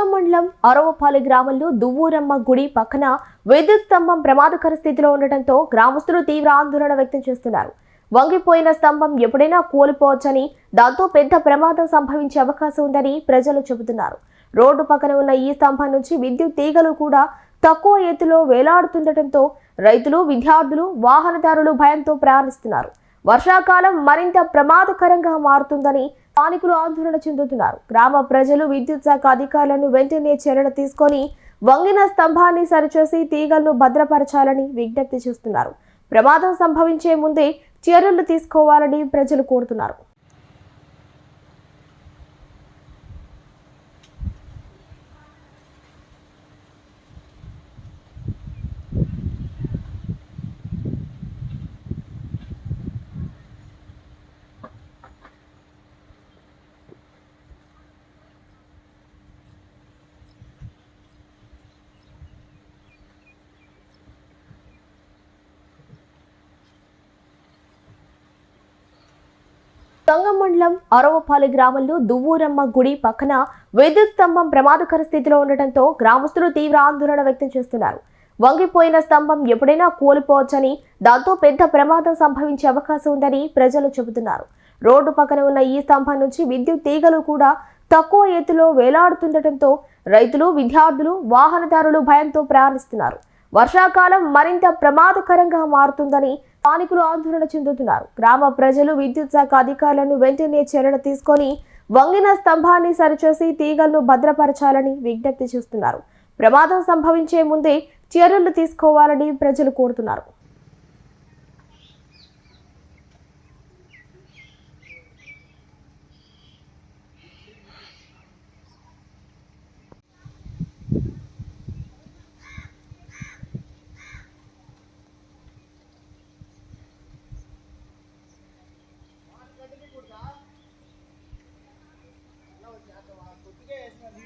సంగం మండలం అరవపాలి గ్రామంలో దువ్వూరమ్మ గుడి పక్కన విద్యుత్ స్తంభం ప్రమాదకర స్థితిలో ఉండటంతో గ్రామస్తులు తీవ్ర ఆందోళన వ్యక్తం చేస్తున్నారు. వంగిపోయిన స్తంభం ఎప్పుడైనా కూలిపోవచ్చని దాంతో పెద్ద ప్రమాదం సంభవించే అవకాశం ఉందని ప్రజలు చెబుతున్నారు. రోడ్డు పక్కన ఉన్న ఈ స్తంభం నుంచి విద్యుత్ తీగలు కూడా తక్కువ ఎత్తులో వేలాడుతుండటంతో రైతులు విద్యార్థులు వాహనదారులు భయంతో ప్రయాణిస్తున్నారు. వర్షాకాలం మరింత ప్రమాదకరంగా మారుతుందని స్థానికులు ఆందోళన చెందుతున్నారు. గ్రామ ప్రజలు విద్యుత్ శాఖ అధికారులను వెంటనే చర్యలు తీసుకొని వంగిన స్తంభాన్ని సరిచేసి తీగలను భద్రపరచాలని విజ్ఞప్తి చేస్తున్నారు. ప్రమాదం సంభవించే ముందే చర్యలు తీసుకోవాలని ప్రజలు కోరుతున్నారు. సంగం మండలం అరవపాలి గ్రామంలో దువ్వూరమ్మ గుడి పక్కన విద్యుత్ స్తంభం ప్రమాదకర స్థితిలో ఉండటంతో గ్రామస్తులు తీవ్ర ఆందోళన వ్యక్తం చేస్తున్నారు. వంగిపోయిన స్తంభం ఎప్పుడైనా కూలిపోవచ్చని దాంతో పెద్ద ప్రమాదం సంభవించే అవకాశం ఉందని ప్రజలు చెబుతున్నారు. రోడ్డు పక్కన ఉన్న ఈ స్తంభం నుంచి విద్యుత్ తీగలు కూడా తక్కువ ఎత్తులో వేలాడుతుండటంతో రైతులు విద్యార్థులు వాహనదారులు భయంతో ప్రయాణిస్తున్నారు. వర్షాకాలం మరింత ప్రమాదకరంగా మారుతుందని స్థానికులు ఆందోళన చెందుతున్నారు. గ్రామ ప్రజలు విద్యుత్ శాఖ అధికారులను వెంటనే చర్యలు తీసుకొని వంగిన స్తంభాన్ని సరిచేసి తీగలను భద్రపరచాలని విజ్ఞప్తి చేస్తున్నారు. ప్రమాదం సంభవించే ముందే చర్యలు తీసుకోవాలని ప్రజలు కోరుతున్నారు. gracias.